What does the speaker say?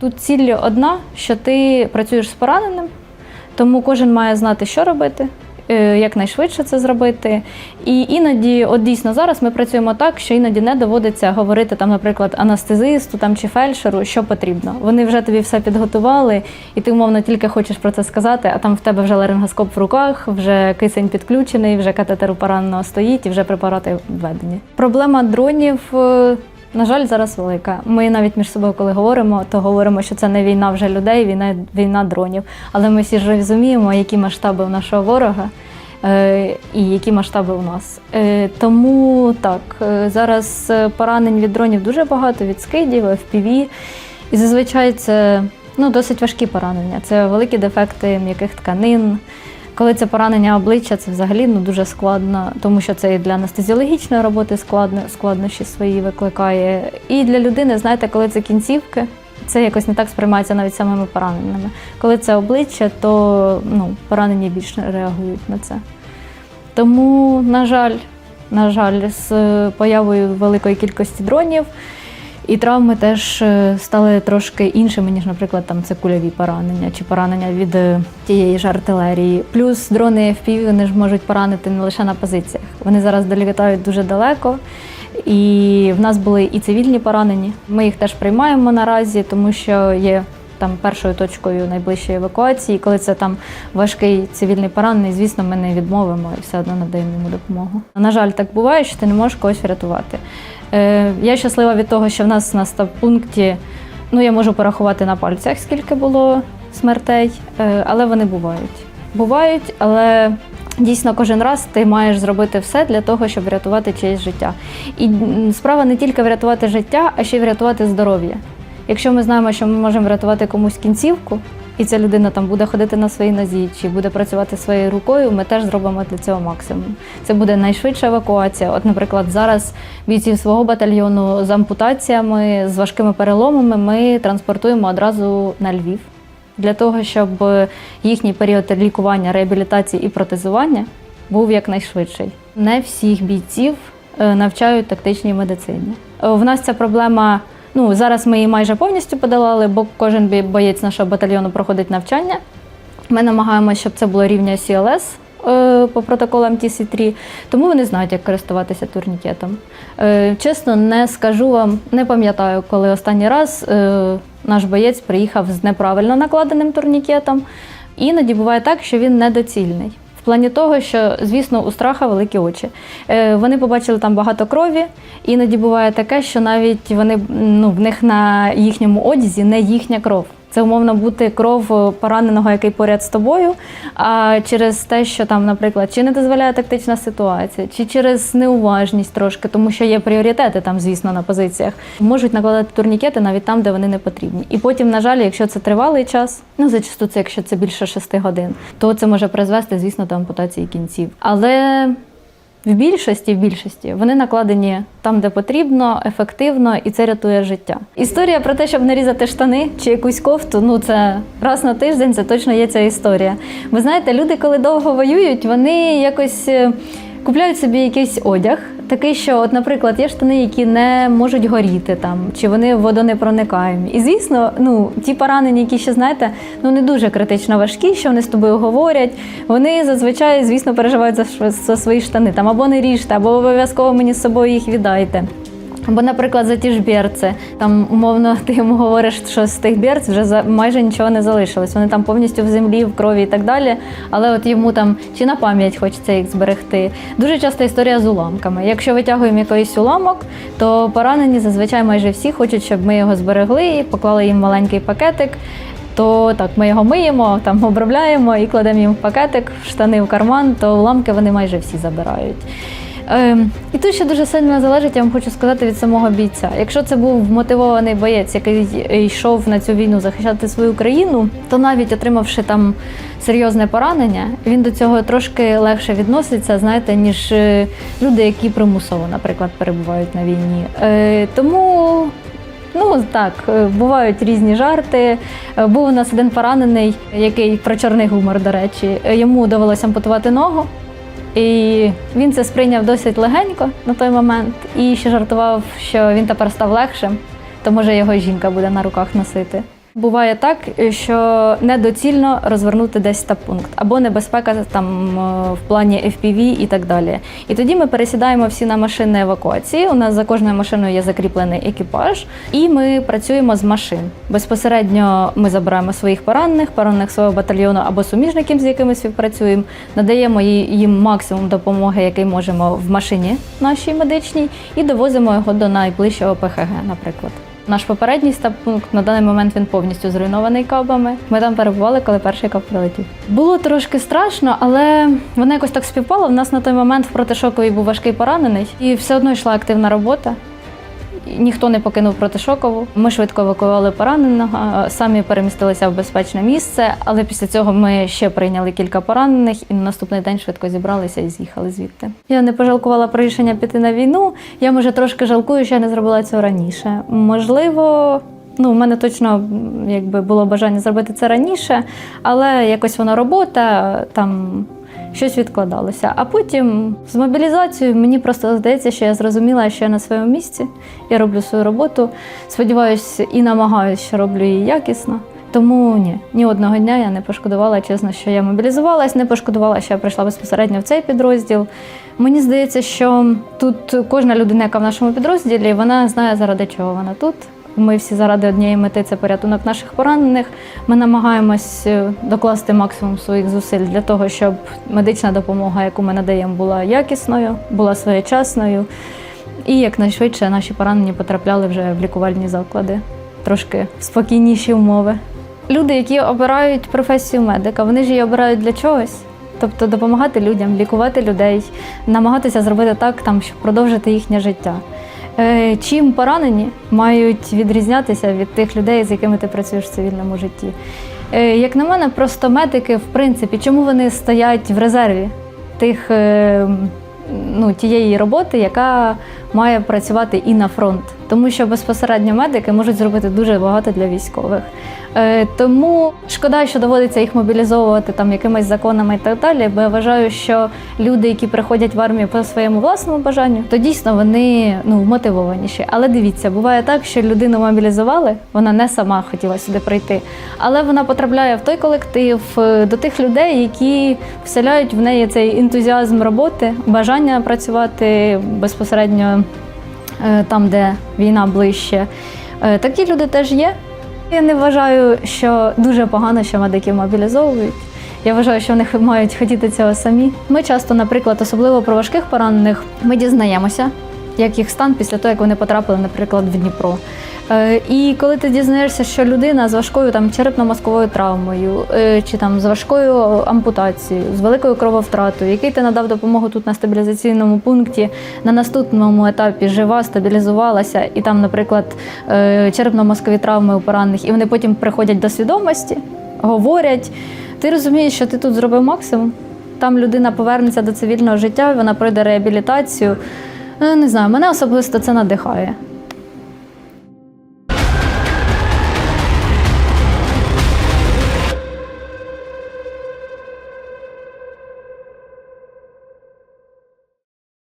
Тут ціль одна, що ти працюєш з пораненим, тому кожен має знати, що робити, е, якнайшвидше це зробити. І іноді, от дійсно зараз ми працюємо так, що іноді не доводиться говорити там, наприклад, анестезисту там чи фельдшеру, що потрібно. Вони вже тобі все підготували, і ти умовно тільки хочеш про це сказати, а там в тебе вже ларингоскоп в руках, вже кисень підключений, вже катетер у пораненого стоїть і вже препарати введені. Проблема дронів. На жаль, зараз велика. Ми навіть між собою, коли говоримо, то говоримо, що це не війна вже людей, війна, війна дронів. Але ми всі ж розуміємо, які масштаби у нашого ворога е, і які масштаби у нас. Е, тому так, е, зараз е, поранень від дронів дуже багато, від скидів, FPV. І зазвичай це ну, досить важкі поранення. Це великі дефекти м'яких тканин. Коли це поранення обличчя, це взагалі ну, дуже складно, тому що це і для анестезіологічної роботи складно, складнощі свої викликає. І для людини, знаєте, коли це кінцівки, це якось не так сприймається навіть самими пораненими. Коли це обличчя, то ну, поранені більше реагують на це. Тому, на жаль, на жаль, з появою великої кількості дронів і травми теж е, стали трошки іншими, ніж, наприклад, там це кульові поранення чи поранення від е, тієї ж артилерії. Плюс дрони FPV вони ж можуть поранити не лише на позиціях. Вони зараз долітають дуже далеко. І в нас були і цивільні поранені. Ми їх теж приймаємо наразі, тому що є там першою точкою найближчої евакуації. Коли це там важкий цивільний поранений, звісно, ми не відмовимо і все одно надаємо йому допомогу. На жаль, так буває, що ти не можеш когось врятувати. Е, я щаслива від того, що в нас на стаб-пункті, ну я можу порахувати на пальцях, скільки було смертей, е, але вони бувають. Бувають, але дійсно кожен раз ти маєш зробити все для того, щоб врятувати чиєсь життя. І справа не тільки врятувати життя, а ще й врятувати здоров'я. Якщо ми знаємо, що ми можемо врятувати комусь кінцівку, і ця людина там буде ходити на своїй нозі чи буде працювати своєю рукою, ми теж зробимо для цього максимум. Це буде найшвидша евакуація. От, наприклад, зараз бійців свого батальйону з ампутаціями, з важкими переломами ми транспортуємо одразу на Львів для того, щоб їхній період лікування, реабілітації і протезування був якнайшвидший. Не всіх бійців е, навчають тактичній медицині. Е, В нас ця проблема. Ну зараз ми її майже повністю подолали, бо кожен боєць нашого батальйону проходить навчання. Ми намагаємося, щоб це було рівня CLS е, по протоколам TC3, тому вони знають, як користуватися турнікетом. Е, Чесно, не скажу вам, не пам'ятаю, коли останній раз е, наш боєць приїхав з неправильно накладеним турнікетом. Іноді буває так, що він недоцільний. В плані того, що, звісно, у страха великі очі. Е, Вони побачили там багато крові. Іноді буває таке, що навіть вони ну, в них на їхньому одязі не їхня кров. Це умовно бути кров е, пораненого, який поряд з тобою. А через те, що там, наприклад, чи не дозволяє тактична ситуація, чи через неуважність трошки, тому що є пріоритети там, звісно, на позиціях, можуть накладати турнікети навіть там, де вони не потрібні. І потім, на жаль, якщо це тривалий час, ну зачасту це якщо це більше шести годин, то це може призвести, звісно, до ампутації кінців. Але в більшості, в більшості вони накладені там, де потрібно, ефективно, і це рятує життя. Історія про те, щоб нарізати штани чи якусь кофту, ну це раз на тиждень, це точно є ця історія. Ви знаєте, люди, коли довго воюють, вони якось е, купляють собі якийсь одяг. Такий, що, от, наприклад, є штани, які не можуть горіти там, чи вони водонепроникаємі. І звісно, ну ті поранені, які ще знаєте, ну не дуже критично важкі, що вони з тобою говорять. Вони зазвичай, звісно, переживають за, за свої штани. Там або не ріжте, або обов'язково мені з собою їх віддайте. Або, наприклад, за ті ж берці. Там умовно ти йому говориш, що з тих берц вже майже нічого не залишилось. Вони там повністю в землі, в крові і так далі. Але от йому там чи на пам'ять хочеться їх зберегти. Дуже часто історія з уламками. Якщо витягуємо якийсь уламок, то поранені зазвичай майже всі хочуть, щоб ми його зберегли, поклали їм маленький пакетик. То так, ми його миємо, там обробляємо і кладемо їм в пакетик, в штани в карман, то уламки вони майже всі забирають. Ем, і тут ще дуже сильно залежить, я вам хочу сказати, від самого бійця. Якщо це був мотивований боєць, який йшов на цю війну захищати свою країну, то навіть отримавши там серйозне поранення, він до цього трошки легше відноситься, знаєте, ніж е, люди, які примусово, наприклад, перебувають на війні. Е, тому Ну так, е, бувають різні жарти. Був у нас один поранений, який про чорний гумор, до речі. Йому довелося ампутувати ногу, і він це сприйняв досить легенько на той момент. І ще жартував, що він тепер став легшим, то може його жінка буде на руках носити. Буває так, що недоцільно розвернути десь стаб-пункт або небезпека там е, в плані FPV і так далі. І тоді ми пересідаємо всі на машини евакуації. У нас за кожною машиною є закріплений екіпаж, і ми працюємо з машин. Безпосередньо ми забираємо своїх поранених, поранених свого батальйону або суміжників, з якими співпрацюємо, надаємо їм максимум допомоги, який можемо в машині нашій медичній, і довозимо його до найближчого ПХГ, наприклад. Наш попередній стаб-пункт на даний момент він повністю зруйнований кабами. Ми там перебували, коли перший каб прилетів. Було трошки страшно, але воно якось так співпало. В нас на той момент в протишоковій був важкий поранений, і все одно йшла активна робота. Ніхто не покинув протишокову. Ми швидко евакуювали пораненого, самі перемістилися в безпечне місце. Але після цього ми ще прийняли кілька поранених і на наступний день швидко зібралися і з'їхали звідти. Я не пожалкувала про рішення піти на війну. Я може трошки жалкую, що я не зробила цього раніше. Можливо. Ну, у мене точно якби було бажання зробити це раніше, але якось вона робота, там щось відкладалося. А потім з мобілізацією мені просто здається, що я зрозуміла, що я на своєму місці, я роблю свою роботу. Сподіваюся і намагаюся, що роблю її якісно. Тому ні, ні одного дня я не пошкодувала, чесно, що я мобілізувалась, не пошкодувала, що я прийшла безпосередньо в цей підрозділ. Мені здається, що тут кожна людина, яка в нашому підрозділі, вона знає, заради чого вона тут. Ми всі заради однієї мети це порятунок наших поранених. Ми намагаємось е, докласти максимум своїх зусиль для того, щоб медична допомога, яку ми надаємо, була якісною, була своєчасною. І якнайшвидше наші поранені потрапляли вже в лікувальні заклади, трошки спокійніші умови. Люди, які обирають професію медика, вони ж її обирають для чогось. Тобто допомагати людям, лікувати людей, намагатися зробити так, там, щоб продовжити їхнє життя. Е, Чим поранені мають відрізнятися від тих людей, з якими ти працюєш в цивільному житті? Е, Як на мене, просто медики, в принципі, чому вони стоять в резерві тих, е, ну, тієї роботи, яка має працювати і на фронт. Тому що безпосередньо медики можуть зробити дуже багато для військових. Е, тому шкода, що доводиться їх мобілізовувати там якимись законами і так далі. Бо я вважаю, що люди, які приходять в армію по своєму власному бажанню, то дійсно вони ну мотивованіші. Але дивіться, буває так, що людину мобілізували, вона не сама хотіла сюди прийти, але вона потрапляє в той колектив е, до тих людей, які вселяють в неї цей ентузіазм роботи, бажання працювати безпосередньо там, де війна ближче. Е, Такі люди теж є. Я не вважаю, що дуже погано, що медики мобілізовують. Я вважаю, що вони мають хотіти цього самі. Ми часто, наприклад, особливо про важких поранених, ми дізнаємося, як їх стан після того, як вони потрапили, наприклад, в Дніпро. Е, І коли ти дізнаєшся, що людина з важкою там черепно-мозковою травмою, е, чи там з важкою ампутацією, з великою крововтратою, який ти надав допомогу тут на стабілізаційному пункті, на наступному етапі жива, стабілізувалася, і там, наприклад, е, черепно-мозкові травми у поранених, і вони потім приходять до свідомості, говорять. Ти розумієш, що ти тут зробив максимум. Там людина повернеться до цивільного життя, вона пройде реабілітацію. Е, Не знаю, мене особисто це надихає.